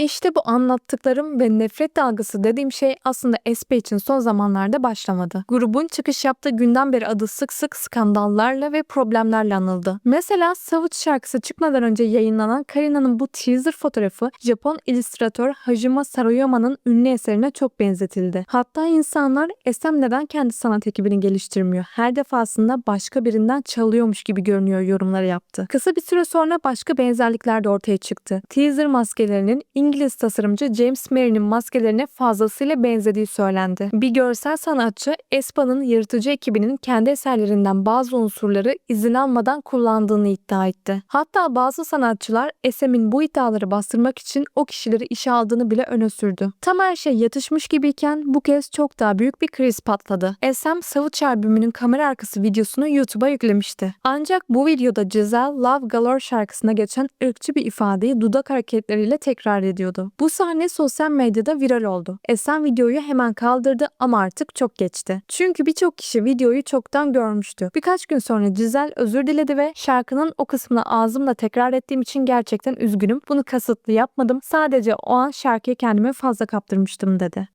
İşte bu anlattıklarım ve nefret dalgası dediğim şey aslında SP için son zamanlarda başlamadı. Grubun çıkış yaptığı günden beri adı sık sık skandallarla ve problemlerle anıldı. Mesela Savage şarkısı çıkmadan önce yayınlanan Karina'nın bu teaser fotoğrafı Japon illüstratör Hajime Sarayama'nın ünlü eserine çok benzetildi. Hatta insanlar SM neden kendi sanat ekibini geliştirmiyor? Her defasında başka birinden çalıyormuş gibi görünüyor yorumları yaptı. Kısa bir süre sonra başka benzerlikler de ortaya çıktı. Teaser maskelerinin İngiliz tasarımcı James Mary'nin maskelerine fazlasıyla benzediği söylendi. Bir görsel sanatçı Espa'nın yaratıcı ekibinin kendi eserlerinden bazı unsurları izin almadan kullandığını iddia etti. Hatta bazı sanatçılar SM'in bu iddiaları bastırmak için o kişileri işe aldığını bile öne sürdü. Tam her şey yatışmış gibiyken bu kez çok daha büyük bir kriz patladı. SM Savage albümünün kamera arkası videosunu YouTube'a yüklemişti. Ancak bu videoda Giselle Love Galore şarkısına geçen ırkçı bir ifadeyi dudak hareketleriyle tekrar ediyordu. Bu sahne sosyal medyada viral oldu. SM videoyu hemen kaldırdı ama artık çok geçti. Çünkü birçok kişi videoyu çoktan görmüştü. Birkaç gün sonra Giselle özür diledi ve şarkının o kısmını ağzımla tekrar ettiğim için gerçekten üzgünüm. Bunu kasıtlı yapmadım. Sadece o an şarkıya kendimi fazla kaptırmıştım dedi.